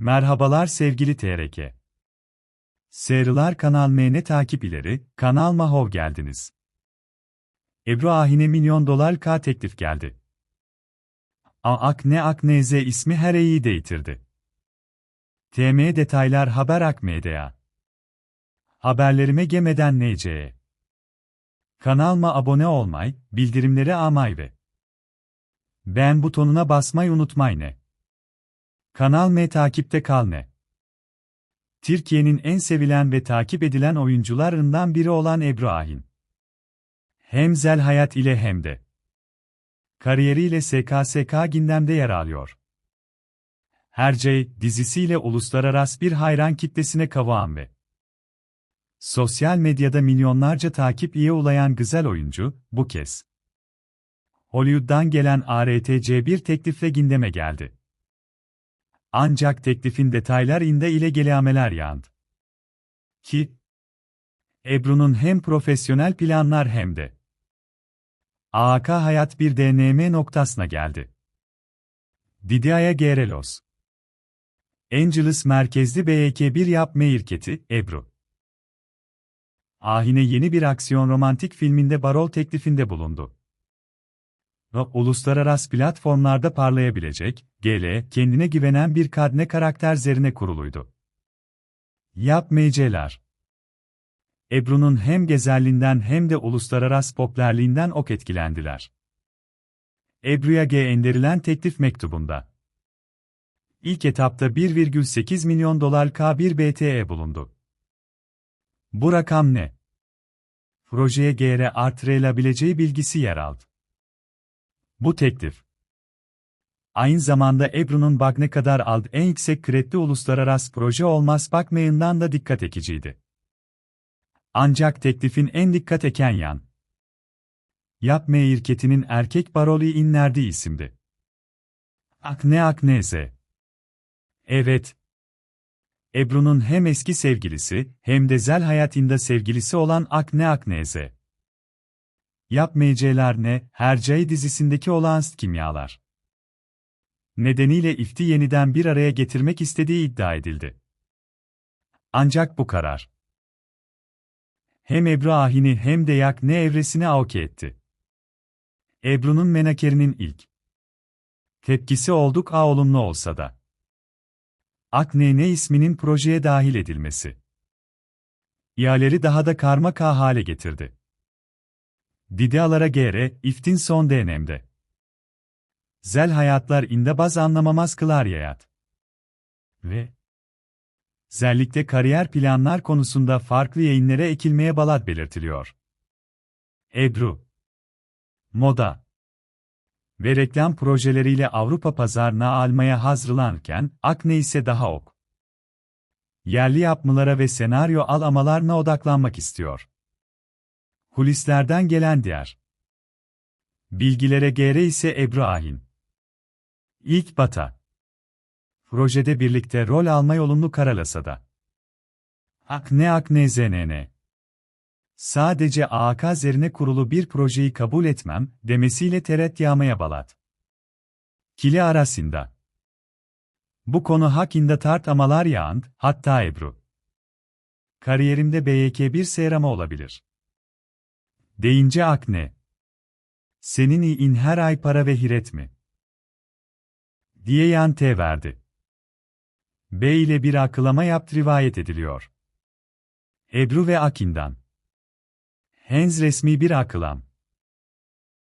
Merhabalar sevgili TRK. Seyrılar Kanal MN takip ileri, Kanal Mahov geldiniz. Ebru Ahine milyon dolar K teklif geldi. Akne Akneze ismi her iyi değitirdi. TM detaylar haber Akmedia. Haberlerime gemeden NC'ye. Kanalıma abone olmay, bildirimleri amay ve beğen butonuna basmayı unutmayın. Kanal M takipte kal ne. Türkiye'nin en sevilen ve takip edilen oyuncularından biri olan Ebru Ahin. Hem zel hayat ile hem de kariyeriyle SKSK gündemde yer alıyor. Hercey dizisiyle uluslararası bir hayran kitlesine kavağım ve sosyal medyada milyonlarca takip üye ulayan güzel oyuncu, bu kez Hollywood'dan gelen ARTC bir teklifle gündeme geldi. Ancak teklifin detaylar inde ile geliameler yandı. Ki, Ebru'nun hem profesyonel planlar hem de AAK hayat bir DNM noktasına geldi. Didiaya Gerelos Angeles merkezli BYK1 yapma irketi, Ebru. Ahine yeni bir aksiyon romantik filminde barol teklifinde bulundu uluslararası platformlarda parlayabilecek, GL, kendine güvenen bir kadne karakter zerine kuruluydu. Yapmayıcılar Ebru'nun hem gezelliğinden hem de uluslararası popülerliğinden ok etkilendiler. Ebru'ya G endirilen teklif mektubunda. İlk etapta 1,8 milyon dolar K1 BTE bulundu. Bu rakam ne? Projeye GR artırılabileceği bilgisi yer aldı. Bu teklif. Aynı zamanda Ebru'nun bak ne kadar aldı en yüksek kredi uluslararası proje olmaz bakmayından da dikkat ekiciydi. Ancak teklifin en dikkat eken yan. Yapma irketinin erkek parolü inlerdi isimdi. Akne Akneze. Evet. Ebru'nun hem eski sevgilisi hem de zel hayatında sevgilisi olan Akne Akneze. Yapmayacaklar ne, Hercai dizisindeki olağanüstü kimyalar. Nedeniyle ifti yeniden bir araya getirmek istediği iddia edildi. Ancak bu karar. Hem Ebru Ahin'i hem de Yak ne evresini avke etti. Ebru'nun menakerinin ilk tepkisi olduk a olumlu olsa da. Akne ne isminin projeye dahil edilmesi. İyaleri daha da karma ka hale getirdi. Didialara gere, iftin son denemde. Zel hayatlar inde baz anlamamaz kılar yayat. Ve Zellikte kariyer planlar konusunda farklı yayınlara ekilmeye balat belirtiliyor. Ebru Moda ve reklam projeleriyle Avrupa pazarına almaya hazırlanırken, Akne ise daha ok. Yerli yapmalara ve senaryo alamalarına odaklanmak istiyor. Kulislerden gelen diğer bilgilere göre ise Ebru Ahin. İlk Bata. Projede birlikte rol alma yolunu karalasada. Akne Akne ZNN. Sadece AAK üzerine kurulu bir projeyi kabul etmem demesiyle teret yağmaya balat. Kili arasında. Bu konu hakkında tartamalar yağand, hatta Ebru. Kariyerimde BYK bir seyrama olabilir. Deyince akne. Senin in her ay para ve hiret mi? Diye yan te verdi. B ile bir akılama yaptı rivayet ediliyor. Ebru ve Akin'dan. Henz resmi bir akılam.